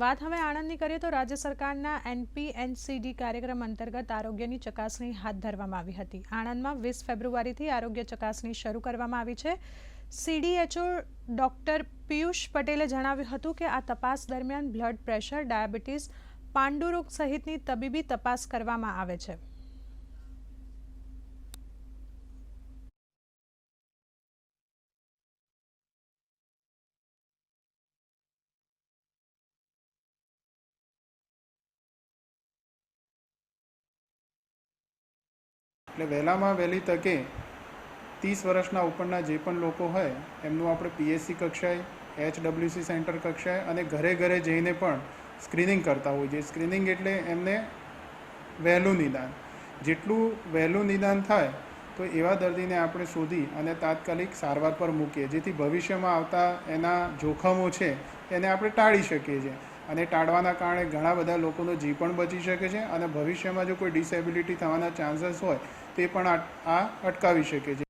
વાત હવે આણંદની કરીએ તો રાજ્ય સરકારના એનપીએનસીડી કાર્યક્રમ અંતર્ગત આરોગ્યની ચકાસણી હાથ ધરવામાં આવી હતી. આણંદમાં વીસ ફેબ્રુઆરીથી આરોગ્ય ચકાસણી શરૂ કરવામાં આવી છે. સીડીએચઓ ડોક્ટર પિયુષ પટેલે જણાવ્યું હતું કે આ તપાસ દરમિયાન બ્લડ પ્રેશર, ડાયાબિટીસ, પાંડુરોગ સહિતની તબીબી તપાસ કરવામાં આવે છે. એટલે વહેલામાં વહેલી તકે ત્રીસ વર્ષના ઉપરના જે પણ લોકો હોય, એમનું આપણે પીએસસી કક્ષાએ એચડબ્લ્યુસી સેન્ટર કક્ષાએ અને ઘરે ઘરે જઈને પણ સ્ક્રીનિંગ કરતા હોય છે સ્ક્રીનિંગ એટલે એમને વહેલું નિદાન. જેટલું વહેલું નિદાન થાય, તો એવા દર્દીને આપણે શોધી અને તાત્કાલિક સારવાર પર મૂકીએ, જેથી ભવિષ્યમાં આવતા એના જોખમો છે, એને આપણે ટાળી શકીએ છીએ. અને ટાળવાના કારણે ઘણા બધા લોકોનો જીવ પણ બચી શકે છે અને ભવિષ્યમાં જો કોઈ ડિસેબિલિટી થવાના ચાન્સીસ હોય, તે પણ આ અટકાવી શકે છે.